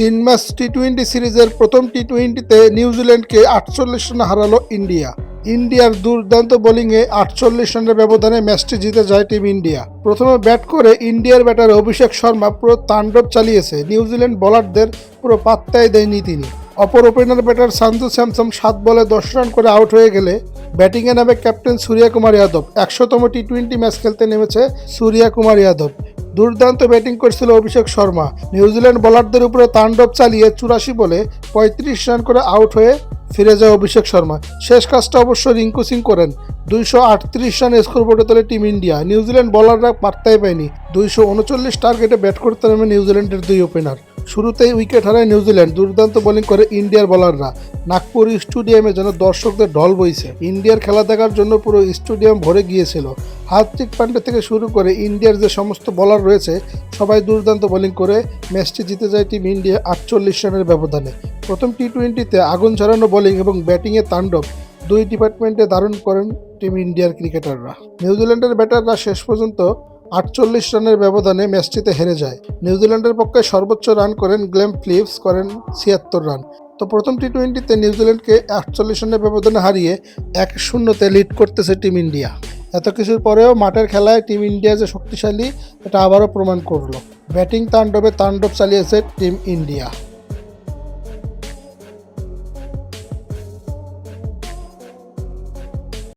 তিন match T twenty সিরিজের প্রথম টি টোয়েন্টিতে নিউজিল্যান্ডকে আটচল্লিশ রানে হারালো ইন্ডিয়া। ইন্ডিয়ার দুর্দান্ত বোলিংয়ে আটচল্লিশ রানের ব্যবধানে ম্যাচটি জিতে যায় টিম ইন্ডিয়া। প্রথমে ব্যাট করে ইন্ডিয়ার ব্যাটার অভিষেক শর্মা পুরো তাণ্ডব চালিয়েছে। নিউজিল্যান্ড বোলারদের পুরো পাত্তাই দেয়নি তিনি। অপর ওপেনার ব্যাটার সান্ধু স্যামসন সাত বলে দশ রান করে আউট হয়ে গেলে ব্যাটিংয়ে নামে ক্যাপ্টেন সূর্যা কুমার যাদব। একশোতম টি টোয়েন্টি ম্যাচ খেলতে নেমেছে সূর্যা কুমার যাদব। দুর্দান্ত ব্যাটিং করেছিল অভিষেক শর্মা। নিউজিল্যান্ড বোলারদের উপরে তাণ্ডব চালিয়ে চুরাশি বলে পঁয়ত্রিশ রান করে আউট হয়ে ফিরে যায় অভিষেক শর্মা। শেষ কাজটা অবশ্য রিঙ্কু সিং করেন। দুইশো আটত্রিশ রান স্কোর বোর্ডে তোলে টিম ইন্ডিয়া। নিউজিল্যান্ড বোলাররা পাত্তাই পায়নি। দুইশো উনচল্লিশ টার্গেটে ব্যাট করতে নামে নিউজিল্যান্ডের দুই ওপেনার। শুরুতেই উইকেট হারায় নিউজিল্যান্ড, দুর্দান্ত বোলিং করে ইন্ডিয়ার বোলাররা। নাগপুর স্টেডিয়ামে যেন দর্শকদের ঢল বইছে। ইন্ডিয়ার খেলা দেখার জন্য পুরো স্টেডিয়াম ভরে গিয়েছিল। হার্দিক পান্ডে থেকে শুরু করে ইন্ডিয়ার যে সমস্ত বোলার রয়েছে, সবাই দুর্দান্ত বোলিং করে ম্যাচটি জিতে যায় টিম ইন্ডিয়া আটচল্লিশ রানের ব্যবধানে। প্রথম টি টোয়েন্টিতে আগুন ঝরানো বোলিং এবং ব্যাটিংয়ে তাণ্ডব দুই ডিপার্টমেন্টে দারুণ করেন টিম ইন্ডিয়ার ক্রিকেটাররা। নিউজিল্যান্ডের ব্যাটাররা শেষ পর্যন্ত আটচল্লিশ রানের ব্যবধানে ম্যাচটিতে হেরে যায়। নিউজিল্যান্ডের পক্ষে সর্বোচ্চ রান করেন গ্লেম ফিলিপস, করেন ছিয়াত্তর রান। তো প্রথম টি টোয়েন্টিতে নিউজিল্যান্ডকে আটচল্লিশ রানের ব্যবধানে হারিয়ে এক শূন্যতে লিড করতেছে টিম ইন্ডিয়া। এত কিছুর পরেও মাঠের খেলায় টিম ইন্ডিয়া যে শক্তিশালী, এটা আবারও প্রমাণ করল। ব্যাটিং তাণ্ডবে তাণ্ডব চালিয়েছে টিম ইন্ডিয়া।